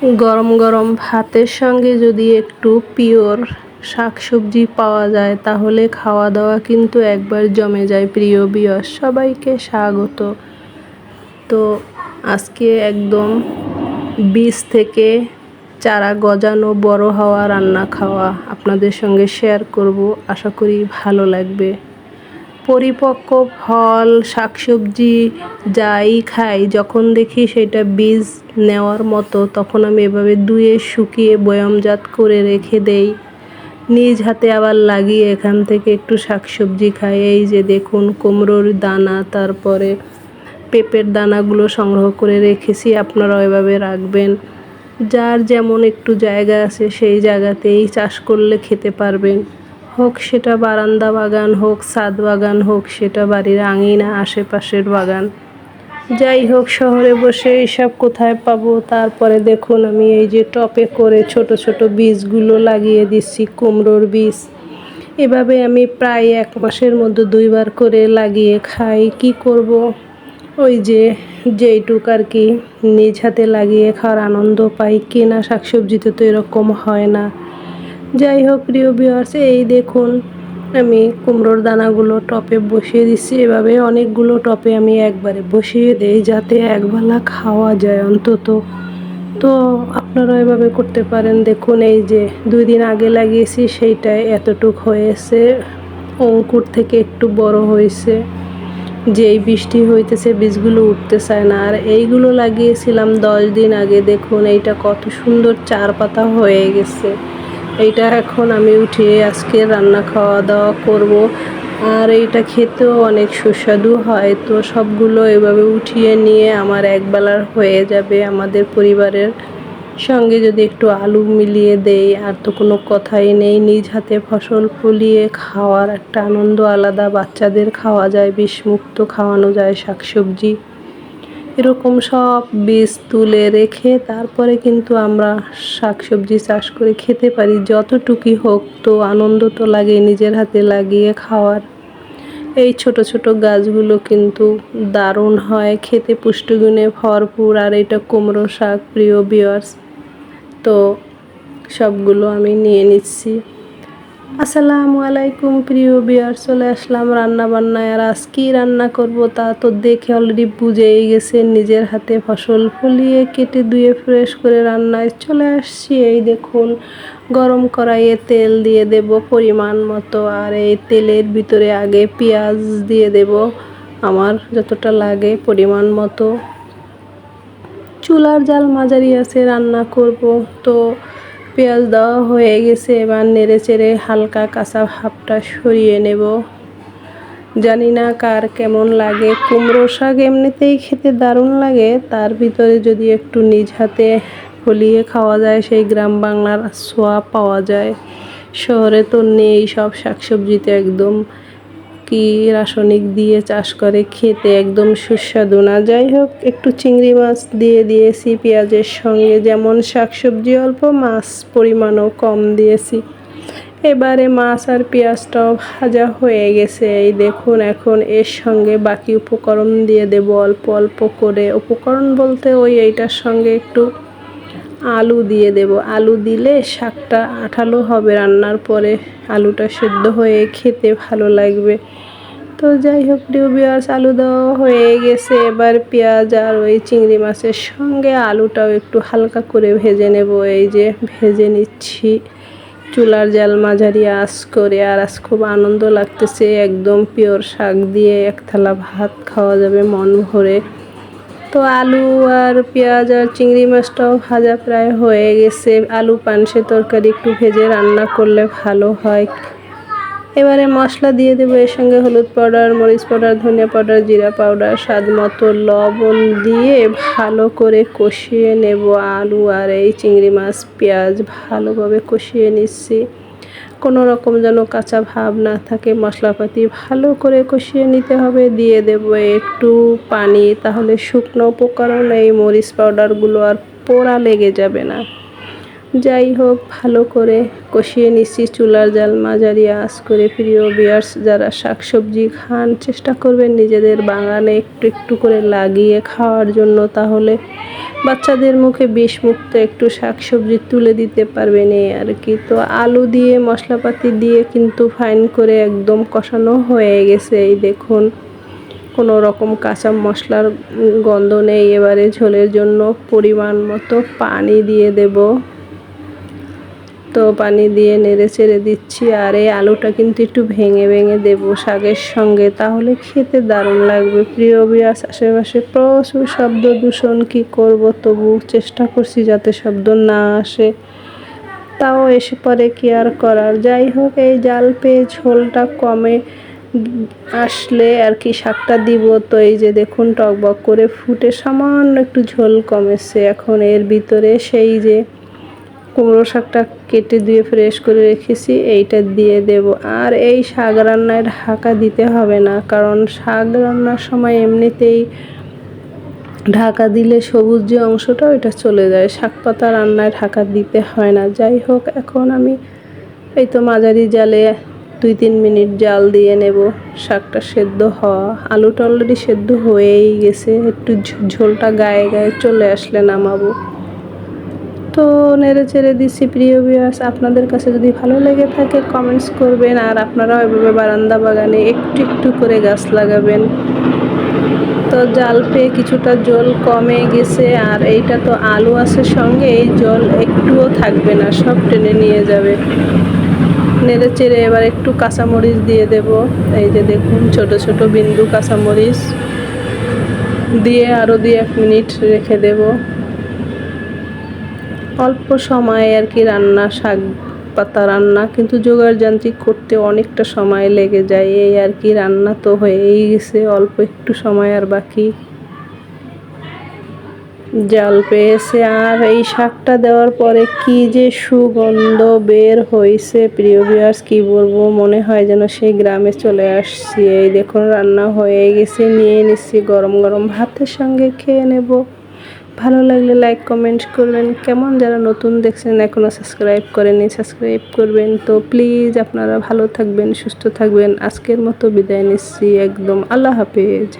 গরম গরম ভাতের সঙ্গে যদি একটু পিওর শাকসবজি পাওয়া যায়, তাহলে খাওয়া দাওয়া কিন্তু একবার জমে যায় প্রিয় বিয়স। সবাইকে স্বাগত। তো আজকে একদম বীজ থেকে চারা গজানো বড় হওয়া রান্না খাওয়া আপনাদের সঙ্গে শেয়ার করব। আশা করি ভালো লাগবে। পরিপক্ক ফল, শাকসবজি যাই খাই, যখন দেখি সেটা বীজ নেওয়ার মতো, তখন আমি এভাবে ধুয়ে, শুকিয়ে বয়ামজাত করে রেখে দেই। নিজ হাতে আবার লাগিয়ে এখান থেকে একটু শাকসবজি খাই। এই যে দেখুন, কুমড়োর দানা, তারপরে পেঁপের দানাগুলো সংগ্রহ করে রেখেছি, আপনারাও এভাবে রাখবেন। যার যেমন একটু জায়গা আছে, সেই জায়গাতেই চাষ করলে খেতে পারবেন। হোক সেটা বারান্দা বাগান হোক, ছাদ বাগান হোক, সেটা বাড়ির আঙিনা, আশেপাশের বাগান। যাই হোক, শহরে বসে এইসব কোথায় পাবো? তারপরে দেখুন, আমি এই যে টপে করে ছোট ছোট বীজগুলো লাগিয়ে দিচ্ছি, কুমড়োর বীজ। এভাবে আমি প্রায় এক মাসের মধ্যে দুইবার করে লাগিয়ে খাই। কি করব? ওই যে যেইটুক আর কি, নিজ হাতে লাগিয়ে খাওয়ার আনন্দ পাই। কেনা শাকসবজিতে তো এরকম হয় না। যাই হোক প্রিয় ভিউয়ার্স এই দেখুন, আমি কুমড়োর দানাগুলো টপে বসিয়ে দিচ্ছি। এভাবে অনেকগুলো টপে আমি একবারে বসিয়ে দিই যাতে একবেলা খাওয়া যায় অন্তত। তো আপনারা এভাবে করতে পারেন। দেখুন, এই যে দুই দিন আগে লাগিয়েছি, সেইটাই এতটুক হয়েছে। অঙ্কুর থেকে একটু বড় হয়েছে। যেই বৃষ্টি হইতেছে, বীজগুলো উঠতে চায় না। আর এইগুলো লাগিয়েছিলাম দশ দিন আগে। দেখুন, এইটা কত সুন্দর চার পাতা হয়ে গেছে। এইটা এখন আমি উঠিয়ে আজকে রান্না খাওয়া দাওয়া করব। আর এইটা খেতেও অনেক সুস্বাদু হয়। তো সবগুলো এভাবে উঠিয়ে নিয়ে আমার একবেলার হয়ে যাবে আমাদের পরিবারের সঙ্গে। যদি একটু আলু মিলিয়ে দেই, আর তো কোনো কথাই নেই। নিজ হাতে ফসল ফলিয়ে খাওয়ার একটা আনন্দ আলাদা। বাচ্চাদের খাওয়া যায়, বিষমুক্ত খাওয়ানো যায়, শাকসবজি। এরকম সব বীজ তুলে রেখে তারপরে কিন্তু আমরা শাকসবজি চাষ করে খেতে পারি। যতটুকুই হোক তো আনন্দ তো লাগে নিজের হাতে লাগিয়ে খাওয়ার। এই ছোট ছোট গাছগুলো কিন্তু দারুণ হয়, খেতে পুষ্টিগুণে ভরপুর। আর এটা কুমড়ো শাক, প্রিয় বিয়ার্স তো সবগুলো আমি নিয়ে নিচ্ছি। আসসালামু আলাইকুম, প্রিয় বিয়ার চলে আসলাম রান্না বান্নায় আর আজ কী রান্না করব তা তো দেখে অলরেডি বুঝেই গেছে নিজের হাতে ফসল ফলিয়ে কেটে ধুয়ে ফ্রেশ করে রান্নায় চলে আসছি। এই দেখুন, গরম কড়াইয়ে তেল দিয়ে দেব পরিমাণ মতো, আর এই তেলের ভিতরে আগে পেঁয়াজ দিয়ে দেব। আমার যতটা লাগে পরিমাণ মতো। চুলার জাল মাঝারি আছে, রান্না করব। তো পেঁয়াজ দেওয়া হয়ে গেছে, এবার নেড়ে চেড়ে হালকা কাঁচা ভাবটা সরিয়ে নেব। জানি না কার কেমন লাগে, কুমড়ো শাক এমনিতেই খেতে দারুণ লাগে, তার ভিতরে যদি একটু নিজ হাতে ফলিয়ে খাওয়া যায়, সেই গ্রাম বাংলার সোয়া পাওয়া যায়। শহরে তো নেই সব শাকসবজিতে একদম। কি রাসায়নিক দিয়ে চাষ করে খেতে একদম সুস্বাদু না? যাই হোক, একটু চিংড়ি মাছ দিয়ে দিয়েছি, পেঁয়াজের সঙ্গে যেমন শাকসবজি অল্প, মাছ পরিমাণও কম দিয়েছি। এবারে মাছ আর পেঁয়াজটাও ভাজা হয়ে গেছে। এই দেখুন, এখন এর সঙ্গে বাকি উপকরণ দিয়ে দেব অল্প অল্প করে। উপকরণ বলতে ওই এইটার সঙ্গে একটু আলু দিয়ে দেব। আলু দিলে শাকটা আঠালো হবে রান্নার পরে। আলুটা সেদ্ধ হয়ে খেতে ভালো লাগবে। তো যাই হোক ডিউবিয়াস আলু দেওয়া হয়ে গেছে। এবার পেঁয়াজ আর ওই চিংড়ি মাছের সঙ্গে আলুটাও একটু হালকা করে ভেজে নেব। এই যে ভেজে নিচ্ছি। চুলার জাল মাঝারি আঁচ করে আর আজ খুব আনন্দ লাগতেছে। একদম পিওর শাক দিয়ে এক থালা ভাত খাওয়া যাবে মন ভরে। তো আলু আর পেঁয়াজ আর চিংড়ি মাছটাও ভাজা প্রায় হয়ে গেছে। আলু পানসে তরকারি একটু ভেজে রান্না করলে ভালো হয়। এবারে মশলা দিয়ে দেবো, এর সঙ্গে হলুদ পাউডার, মরিচ পাউডার, ধনিয়া পাউডার, জিরা পাউডার, স্বাদ মতো লবণ দিয়ে ভালো করে কষিয়ে নেব আলু আর এই চিংড়ি মাছ পেঁয়াজ ভালোভাবে কষিয়ে নিচ্ছি। কোনো রকম যেন কাঁচা ভাব না থাকে, মশলাপাতি ভালো করে কষিয়ে নিতে হবে। দিয়ে দেব একটু পানি, তাহলে শুকনো উপকরণ, এই মরিচ পাউডারগুলো আর পোড়া লেগে যাবে না। যাই হোক, ভালো করে কষিয়ে নিচ্ছি চুলার জাল মাঝারি আঁচ করে। প্রিয় বিয়ার্স যারা শাকসবজি খান, চেষ্টা করবেন নিজেদের বাগানে একটু একটু করে লাগিয়ে খাওয়ার জন্য। তাহলে বাচ্চাদের মুখে বিষমুক্ত একটু শাকসবজি তুলে দিতে পারবেন এই আর কি। তো আলু দিয়ে, মশলাপাতি দিয়ে কিন্তু ফাইন করে একদম কষানো হয়ে গেছে। এই দেখুন, কোনো রকম কাঁচা মশলার গন্ধ নেই। এবারে ঝোলের জন্য পরিমাণ মতো পানি দিয়ে দেব। তো পানি দিয়ে নেড়ে চেড়ে দিচ্ছি, আর এই আলুটা কিন্তু একটু ভেঙে ভেঙে দেব শাকের সঙ্গে। তাহলে খেতে দারুণ লাগবে। প্রিয় বিয়াস আশেপাশে প্রচুর শব্দ, দূষণ, কি করব? তবু চেষ্টা করছি যাতে শব্দ না আসে। তাও এসে পরে কি আর করার? যাই হোক, এই জাল পেয়ে ঝোলটা কমে আসলে আর কি শাকটা দিব। তো এই যে দেখুন, টকবক করে ফুটে সামান্য একটু ঝোল কমেছে। এখন এর ভিতরে সেই যে কুমড়ো শাকটা কেটে দিয়ে ফ্রেশ করে রেখেছি, এইটা দিয়ে দেব। আর এই শাক রান্নায় ঢাকা দিতে হবে না, কারণ শাক রান্নার সময় এমনিতেই ঢাকা দিলে সবুজ যে অংশটা, ওইটা চলে যায়। শাক পাতা রান্নায় ঢাকা দিতে হয় না। যাই হোক, এখন আমি এই তো মাঝারি জালে দুই তিন মিনিট জাল দিয়ে নেব। শাকটা সেদ্ধ হওয়া, আলুটা অলরেডি সেদ্ধ হয়েই গেছে। একটু ঝোলটা গায়ে গায়ে চলে আসলে নামাবো। তো নেড়ে চেড়ে দিচ্ছি প্রিয় ভিউয়ার্স আপনাদের কাছে যদি ভালো লেগে থাকে কমেন্টস করবেন আর আপনারাও এভাবে বারান্দা বাগানে একটু একটু করে গাছ লাগাবেন। তো জাল পেয়ে কিছুটা জল কমে গেছে আর এইটা তো আলু আছে সঙ্গে, এই জল একটুও থাকবে না, সব টেনে নিয়ে যাবে। নেড়ে চেড়ে এবার একটু কাঁচামরিচ দিয়ে দেব। এই যে দেখুন, ছোট ছোট বিন্দু কাঁচামরিচ। দিয়ে আরও দুই এক মিনিট রেখে দেব। অল্প সময়ে আর কি রান্না, শাক পাতা রান্না, কিন্তু জোগাড় যান্ত্রিক করতে অনেকটা সময় লেগে যায়। এই আর কি রান্না তো হয়েই গেছে, অল্প একটু সময় আর বাকি। জাল পেয়েছে, আর এই শাকটা দেওয়ার পরে কি যে সুগন্ধ বের হয়েছে, প্রিয় বিয়ার্স কি বলব? মনে হয় যেন সেই গ্রামে চলে আসছি। এই দেখুন, রান্না হয়ে গেছে, নিয়ে নিচ্ছি, গরম গরম ভাতের সঙ্গে খেয়ে নেব। ভালো লাগলে লাইক কমেন্ট করবেন। কেমন যারা নতুন দেখছেন এখনও সাবস্ক্রাইব করেনি সাবস্ক্রাইব করবেন। তো প্লিজ আপনারা ভালো থাকবেন, সুস্থ থাকবেন। আজকের মতো বিদায় নিচ্ছি একদম। আল্লাহ হাফেজ।